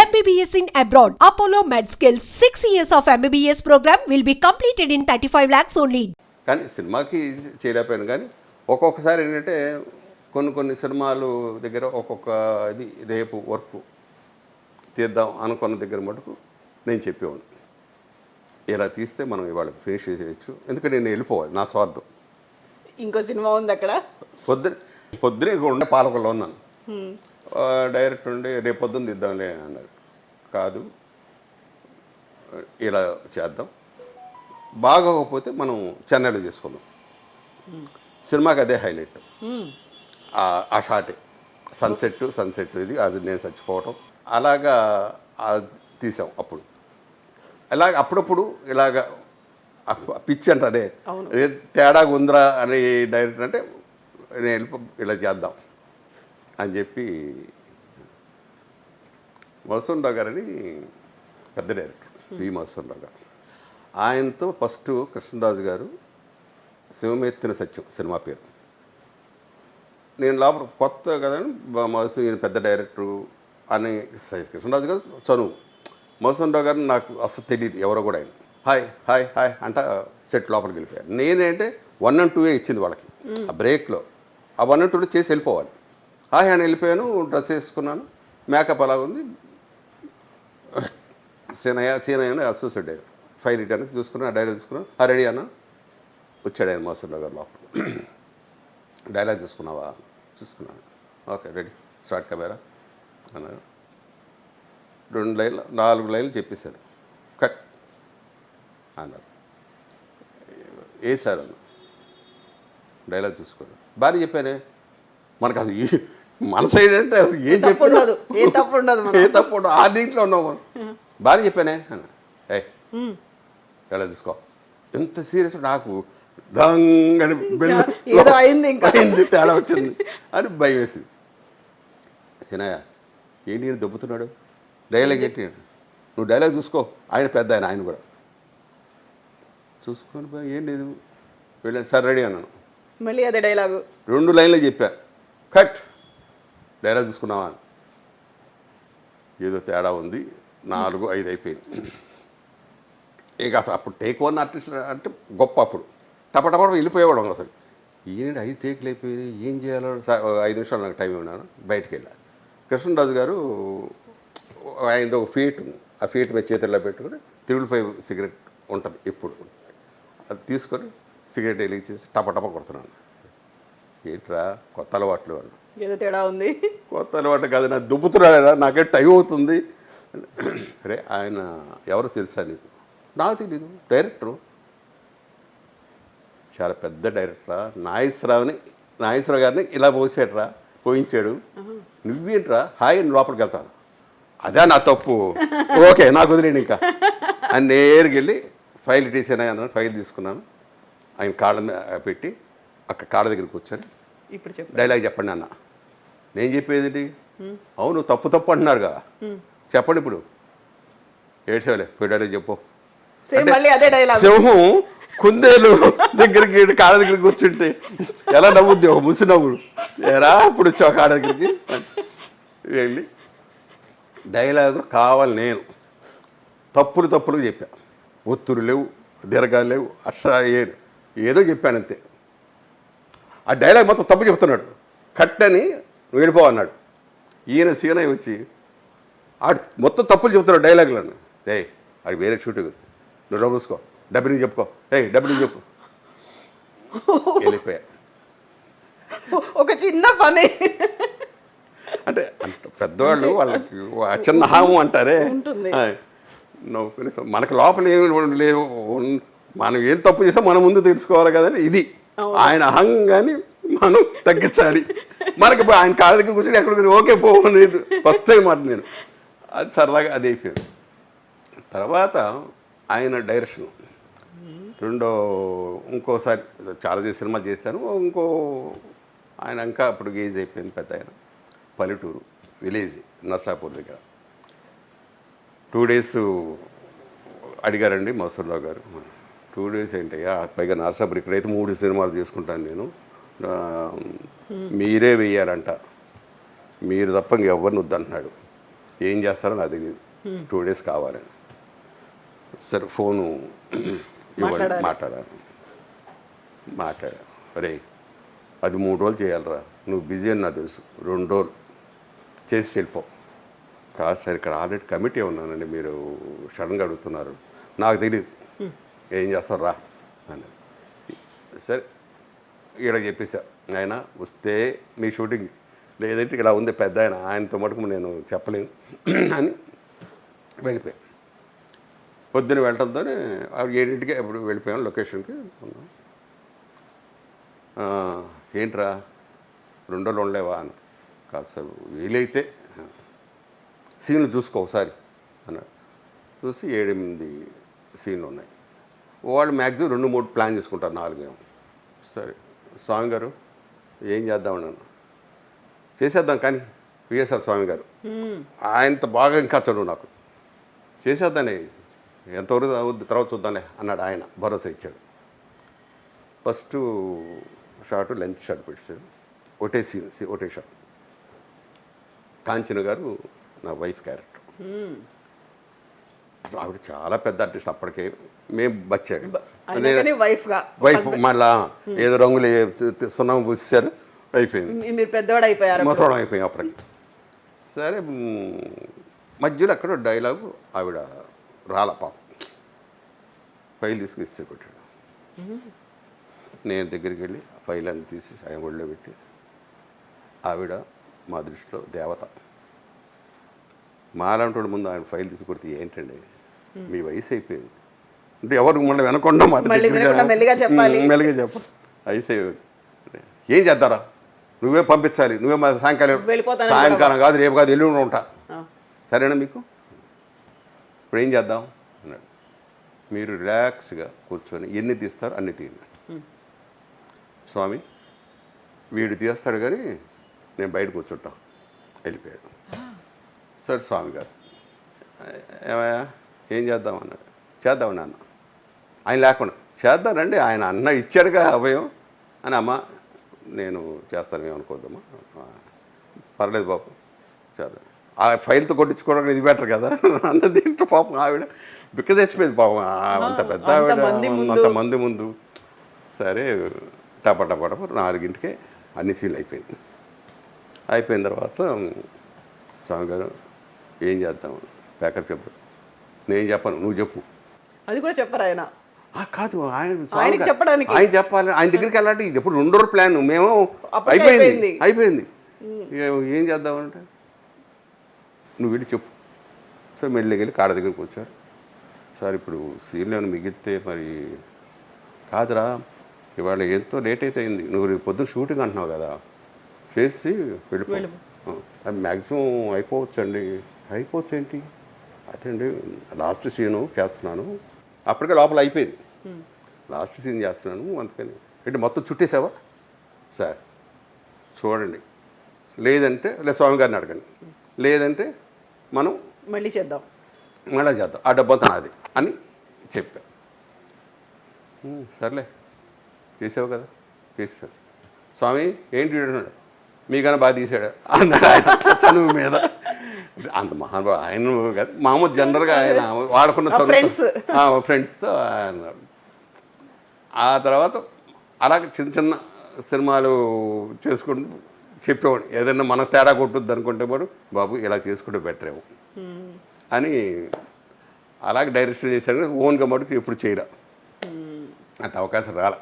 MBBS in abroad. Apollo MedSkill 6 years of MBBS program will be completed in 35 lakhs only. కానీ సినిమాకి చేయలేకపోయాను కానీ ఒక్కొక్కసారి ఏంటంటే కొన్ని కొన్ని సినిమాలు దగ్గర ఒక్కొక్క ఇది రేపు వర్క్ చేద్దాం అనుకున్న దగ్గర మటుకు నేను చెప్పేవాడు ఇలా తీస్తే మనం ఇవాళ ఫినిష్ చేయొచ్చు. ఎందుకంటే నేను వెళ్ళిపోవాలి నా స్వార్థం. ఇంకో సినిమా ఉంది అక్కడ? పొద్దున పొద్దునే ఉండే పాలకుల్లో ఉన్నాను. డైరెక్ట్ ఉండి రేపు పొద్దున్న తీద్దాంలే అన్నాడు కాదు. ఇలా చేద్దాం. బాగోకపోతే మనం చెన్నైలో చేసుకుందాం. సినిమాకి అదే హైలైట్. ఆ- షాటే. సన్సెట్ సన్సెట్ ఇది అది నేను చచ్చిపోవటం. అలాగా తీసాం అప్పుడు. అలాగ అప్పుడప్పుడు ఇలాగ పిచ్చి. ఏ తేడా ఉందిరా అని డైరెక్టర్ అంటే నేను వెళ్ళిపో ఇలా చేద్దాం. అని చెప్పి మసూన్రావు గారని పెద్ద డైరెక్టర్ పి. మసూన్రావు గారు. ఆయనతో ఫస్ట్ కృష్ణరాజు గారు శివమెత్తిన సత్యం సినిమా పేరు. నేను లోపల కొత్త కదా మధు ఈయన పెద్ద డైరెక్టరు అని కృష్ణరాజు గారు చనువు. మోసన్రావు గారు నాకు అసలు తెలియదు ఎవరో కూడా ఆయన. హాయ్ హాయ్ హాయ్ అంట సెట్ లోపలికి వెళ్ళిపోయారు. నేనేంటే వన్ అండ్ టూ ఇచ్చింది వాళ్ళకి. ఆ బ్రేక్లో. ఆ వన్ అండ్ టూలో చేసి వెళ్ళిపోవాలి. హాయ్ అని వెళ్ళిపోయాను డ్రెస్ వేసుకున్నాను మేకప్ అలా ఉంది. సీనయ్య సీనయ్య అని అసోసియేట్ డైరెక్టర్ ఫైల్ ఇటానికి చూసుకున్నాను ఆ డైలాగ్ తీసుకున్నాను ఆ రెడీ అన్న? వచ్చాడు ఆయన మోసన్రావు గారు లోపల డైలాగ్ చూసుకున్నావా? చూసుకున్నాను. Okay ready. Start camera. అన్నారు. రెండు లైన్లు నాలుగు లైన్లు చెప్పేశాను కట్. అన్నారు. ఏ సార్ అన్న? డైలాగ్ చూసుకోండి బాగా చెప్పానే మనకు అది మన సైడ్ అంటే అసలు ఏం చెప్పాడు ఏ తప్పు ఉండదు ఏ తప్పు ఉండదు. ఆ దీంట్లో ఉన్నాం మనం. బాగా చెప్పానే? ఏ డైలాగ్ తీసుకో? ఎంత సీరియస్? నాకు డంగ్ అని బెల్ ఏదో అయింది ఇంకా. అయింది తేడా వచ్చింది అని భయం వేసింది సినయ్య ఏంటి ఈయన దొబ్బుతున్నాడు? డైలాగ్ ఏంటి? నువ్వు డైలాగ్ చూసుకో. ఆయన పెద్ద ఆయన ఆయన కూడా. చూసుకొని ఏం లేదు. వెళ్ళాను. సార్ రెడీ అన్నాను. మళ్ళీ అదే డైలాగు. రెండు లైన్లు చెప్పా. కట్. డైలాగ్ తీసుకున్నావా ఏదో తేడా ఉంది. నాలుగు ఐదు అయిపోయింది. ఇక అసలు అప్పుడు టేక్ వన్ ఆర్టిస్ట్ అంటే గొప్ప అప్పుడు. టపటపట వెళ్ళిపోయేవాడు అసలు. ఈయన ఐదు టేకులు అయిపోయినాయి? ఏం చేయాలో? ఐదు నిమిషాలు నాకు టైం ఉన్నాను బయటికి వెళ్ళాను కృష్ణరాజు గారు ఆయనది ఒక ఫీట్ ఆ ఫీట్ మీద చేతుల్లో పెట్టుకుని త్రిబుల్ ఫైవ్ సిగరెట్ ఉంటుంది ఎప్పుడు. అది తీసుకొని సిగరెట్ వెలిగించేసి టపటప కొడుతున్నాను. ఏంట్రా కొత్త అలవాట్లు అన్న. ఏదో తేడా ఉంది. కొత్త అలవాటు కాదు నా దుబ్బుతున్నాడా నాకే టైం అవుతుంది. అరే ఆయన ఎవరు తెలుసా నీకు? నాకు తెలీదు డైరెక్టరు. చాలా పెద్ద డైరెక్టరా నాగేశ్వరరావుని నాగేశ్వరరావు గారిని ఇలా పోసాడరా పోయించాడు. నువ్వేంట్రా హాయ్ అని లోపలికి వెళ్తాను. అదే నా తప్పు. ఓకే నాకు వదిలేండి ఇంకా. అని నేరుగా వెళ్ళి ఫైల్ అన్నాను ఫైల్ తీసుకున్నాను. ఆయన కాళ్ళ పెట్టి అక్కడ కాళ్ళ దగ్గర కూర్చొని ఇప్పుడు చెప్పు. డైలాగ్ చెప్పండి అన్న. నేను చెప్పేది ఏంటి? అవును తప్పు తప్పు అంటున్నారుగా చెప్పండి ఇప్పుడు. ఏడ్చేవాలే పోయి డైలాగ్ చెప్పు. సింహం కుందేలు దగ్గరికి ఈడు కాళ్ళ దగ్గరికి కూర్చుంటే ఎలా నవ్వుద్ది? ఒక ముసి నవ్వుడు ఎరా ఇప్పుడు వచ్చావు కాళ్ళ దగ్గరికి? వెళ్ళి డైలాగ్ కావాలి నేను. తప్పులు తప్పులు చెప్పా. ఒత్తురు లేవు దీర్ఘాలు లేవు ఏ- ఏదో చెప్పాను అంతే. ఆ డైలాగ్ మొత్తం తప్పు చెప్తున్నాడు. కట్ అని నువ్వు వెళ్ళిపో అన్నాడు. ఈయన సీనయ్య వచ్చి ఆడు మొత్తం తప్పులు చెప్తున్నాడు డైలాగులను. రే అది వేరే షూటింగ్ నువ్వు డబ్బు చూసుకో డబ్బిని చెప్పుకో ఏ డబ్బిని చెప్పు. వెళ్ళిపోయా. ఒక చిన్న పని. అంటే పెద్దవాళ్ళు వాళ్ళకి చిన్న హాము అంటారే. మనకు లోపల ఏమి లేవు. మనం ఏం తప్పు చేసాం మన ముందు తెలుసుకోవాలి కదని ఇది. ఆయన అహంగాని మనం తగ్గించాలి. మనకి ఆయన కాళ్ళ దగ్గర కూర్చొని ఎక్కడ ఓకే పోలేదు ఫస్ట్ టైం మాట నేను. అది సరదాగా అది అయిపోయింది. తర్వాత ఆయన డైరెక్షన్ రెండో ఇంకోసారి చాలా సినిమా చేశాను. ఇంకో ఆయన ఇంకా అప్పుడు గేజ్ అయిపోయింది పెద్ద ఆయన. పల్లెటూరు విలేజ్ నర్సాపూర్ దగ్గర. టూ డేస్ అడిగారండి మసూర్రావు గారు. టూ డేస్ ఏంటయ్యా పైగా నర్సాపూర్ ఇక్కడైతే మూడు సినిమాలు చేసుకుంటాను నేను. మీరే వెయ్యాలంట. మీరు తప్ప ఇంకెవ్వరిని వద్దంటున్నాడు ఏం చేస్తారో నాకు తెలియదు టూ డేస్ కావాలని. సరే ఫోను ఇవ్వండి. మాట్లాడాలి. మాట్లాడా రే అది మూడు రోజులు చేయాలిరా. నువ్వు బిజీ అని నాకు తెలుసు. రెండు రోజులు. చేసి వెళ్ళిపో. కాదు సార్ ఇక్కడ ఆల్రెడీ కమిటీ ఉన్నానండి. మీరు సడన్గా అడుగుతున్నారు. నాకు తెలియదు ఏం చేస్తారు రా? అని సరే ఇక్కడ చెప్పేసా ఆయన వస్తే మీ షూటింగ్ లేదంటే ఇక్కడ ఉంది పెద్ద ఆయన ఆయనతో మటుకు నేను చెప్పలేను అని వెళ్ళిపోయాను పొద్దున వెళ్ళడంతోనే ఏడింటికి ఎప్పుడు వెళ్ళిపోయాను లొకేషన్కి. ఏంట్రా రెండు రోజులు ఉండలేవా అని. కాదు సార్ వీలైతే సీన్లు చూసుకో ఒకసారి అన్నాడు. చూసి ఏడెనిమిది సీన్లు ఉన్నాయి. వాళ్ళు మ్యాక్సిమం రెండు మూడు ప్లాన్ చేసుకుంటారు నాలుగేమో. సరే. స్వామి గారు ఏం చేద్దామన్నాను చేసేద్దాం కానీ విఎస్ఆర్ స్వామి గారు ఆయనతో బాగా ఇంకా చదువు నాకు. చేసేద్దానే ఎంతవరకు అవుద్ది తర్వాత చూద్దాంలే అన్నాడు ఆయన. భరోసా ఇచ్చాడు. ఫస్ట్ షార్ట్ లెంత్ షార్ట్ పెట్టాడు. ఒకటే సీన్ ఒకటే షాట్. కాంచన గారు నా వైఫ్ క్యారెక్టర్. అసలు ఆవిడ చాలా పెద్ద ఆర్టిస్ట్ అప్పటికే. మేము బచ్చాడు అందుకని వైఫ్ మళ్ళా ఏదో రంగులు సున్నం పూసారు అయిపోయింది. మీరు పెద్దవాడు అయిపోయారు మొసడం అయిపోయింది అప్పటికి. సరే మధ్యలో ఎక్కడో డైలాగు ఆవిడ రాల పాపం. ఫైల్ తీసుకుని ఇస్తే కొట్టాడు. నేను దగ్గరికి వెళ్ళి ఆ ఫైల్ అన్ని తీసి ఆయన ఒళ్ళో పెట్టి ఆవిడ మా దృష్టిలో దేవత. మాలాంటి ముందు ఆయన ఫైల్ తీసి కొడితే ఏంటండి? మీ వయసు అయిపోయింది. అంటే ఎవరు మళ్ళీ వెనకుండా మెల్లిగా చెప్పాలి. మెల్లిగా చెప్ప. వయసు ఏం చేద్దారా? నువ్వే పంపించాలి. నువ్వే మా సాయంకాలం సాయంకాలం కాదు రేపు కాదు ఎల్లుండి ఉంటా. సరేనా మీకు? ఇప్పుడు ఏం చేద్దాం? అన్నాడు. మీరు రిలాక్స్గా కూర్చొని ఎన్ని తీస్తారో అన్ని తీయండి. స్వామి వీడు తీస్తాడు కానీ నేను బయట కూర్చుంటాం. వెళ్ళిపోయాడు. సరే స్వామి గారు. ఏమయ్యా? ఏం చేద్దాం అన్నాడు. చేద్దాం నాన్న. ఆయన లేకుండా. చేద్దానండి ఆయన అన్న ఇచ్చాడుగా అభయం. అని అమ్మ నేను చేస్తాను ఏమనుకోద్దమ్మా పర్లేదు బాబు చేద్దాం. ఆ ఫైల్తో కొట్టించుకోవడానికి ఇది బెటర్ కదా? అన్న దీంట్లో పాపం ఆవిడ బిక్క తెచ్చిపోయింది పాపం. ఆ, అంత పెద్ద ఆవిడ అంతమంది ముందు. సరే టప టప టప నాలుగింటికే అన్ని సీన్లు అయిపోయింది. అయిపోయిన తర్వాత స్వామి గారు ఏం చేద్దాం? ప్యాకప్ చెప్పు నేను చెప్పను నువ్వు చెప్పు. అది కూడా చెప్పరు ఆయన. ఆ, కాదు ఆయన చెప్పడానికి. ఆయన చెప్పాలి. ఆయన దగ్గరికి వెళ్ళాలి ఇది ఎప్పుడు రెండో ప్లాన్. మేము అయిపోయింది. అయిపోయింది. ఏ- చేద్దామంటే నువ్వు వెళ్ళి చెప్పు. సో మెల్లిగా వెళ్ళి కాడ దగ్గరికి వచ్చారు. సార్ ఇప్పుడు సీన్లో మిగిలితే మరి కాదురా ఇవాళ ఎంతో లేట్ అయితే అయింది. నువ్వు రేపు పొద్దున్న షూటింగ్ అంటున్నావు కదా చేసి వెళ్ళిపో. మ్యాక్సిమం అయిపోవచ్చండి. అయిపోవచ్చు ఏంటి అదే అండి లాస్ట్ సీను చేస్తున్నాను. అప్పటికే లోపల అయిపోయింది. లాస్ట్ సీన్ చేస్తున్నాను అందుకని. ఏంటి మొత్తం చుట్టేసావా? సార్ చూడండి. లేదంటే లేదా స్వామి గారిని అడగండి. లేదంటే మనం మళ్ళీ చేద్దాం. మళ్ళీ చేద్దాం. ఆ డబ్బంతా నాది అని చెప్పా. "ఉమ్, సర్లే. చేసావు కదా? చేసావు స్వామి ఏంటి? వీడు?" అన్నాడు మీకన్నా బాగా తీసాడు అన్నాడు ఆయన చనువు మీద. అంత మహానుభావు ఆయన కాదు మామూలు జనరల్గా ఆయన వాడుకున్న friends. ఫ్రెండ్స్తో అన్నాడు. ఆ తర్వాత అలాగే చిన్న చిన్న సినిమాలు చేసుకుంటూ చెప్పేవాడు. ఏదైనా మన తేడా కొట్టుద్ది అనుకుంటే వాడు బాబు ఇలా చేసుకుంటే బెటర్ ఏమో. అని అలాగే డైరెక్షన్ చేశాను ఓన్గా మటుకు ఎప్పుడు చేయరా అంత అవకాశం రాలే.